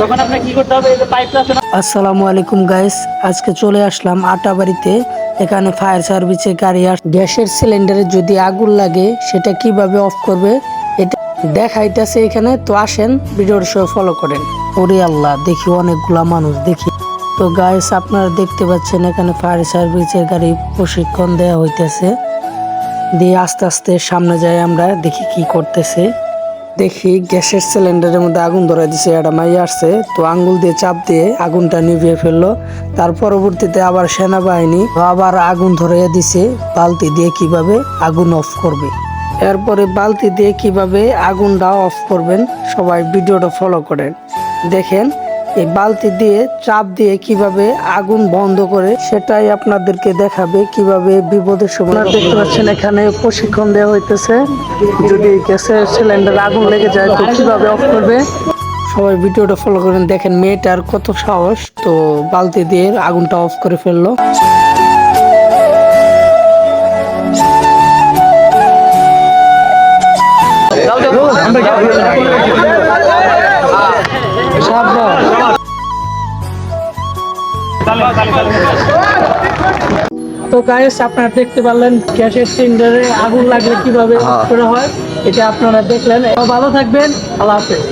তখন আপনার কি করতে হবে? পাইপটা আছে আসসালামু আলাইকুম গাইস আজকে চলে আসলাম আটা বাড়িতে এখানে ফায়ার সার্ভিসের গাড়ি আর গ্যাসের সিলিন্ডারে যদি আগুন লাগে, সেটা কীভাবে অফ করবে? এটা দেখাইতেছে এখানে, তো আসেন, ভিডিওর সহ ফলো করেন। ওরে আল্লাহ, দেখি অনেকগুলা মানুষ, দেখি। তো গাইস আপনারা দেখতে পাচ্ছেন, এখানে ফায়ার সার্ভিসের গাড়ি প্রশিক্ষণ দেওয়া হইতেছে। দিয়ে আস্তে আস্তে সামনে যাই আমরা, দেখি কি করতেছে। দেখি গ্যাসের সিলিন্ডারের মধ্যে আগুন ধরে দিছে একটা মাই আসছে। তো আঙ্গুল দিয়ে চাপ দিয়ে আগুনটা নিভিয়ে ফেলল। তার পরবর্তীতে আবার সেনাবাহিনী আবার আগুন ধরাইয়া দিছে, বালতি দিয়ে কীভাবে আগুন অফ করবে। এরপরে বালতি দিয়ে কীভাবে আগুনটা অফ করবেন, সবাই ভিডিওটা ফলো করেন। দেখেন এই বালতি দিয়ে, চাপ দিয়ে কীভাবে আগুন বন্ধ করে সেটাই আপনাদেরকে দেখাবে কীভাবে বিপদের সময়। দেখতে পাচ্ছেন এখানে প্রশিক্ষণ দেওয়া হইতেছে। যদি গ্যাসের সিলিন্ডার আগুন লেগে যায়, তো কীভাবে অফ করবে? সবাই ভিডিওটা ফলো করেন। দেখেন মেয়েটার কত সাহস। তো বালতি দিয়ে আগুনটা অফ করে ফেলল। তো গায়েস আপনারা দেখতে পারলেন গ্যাসের সিলিন্ডারে আগুন লাগলে কীভাবে অফ হয় এটা আপনারা দেখলেন। ভালো থাকবেন আল্লাহ হাফেজ।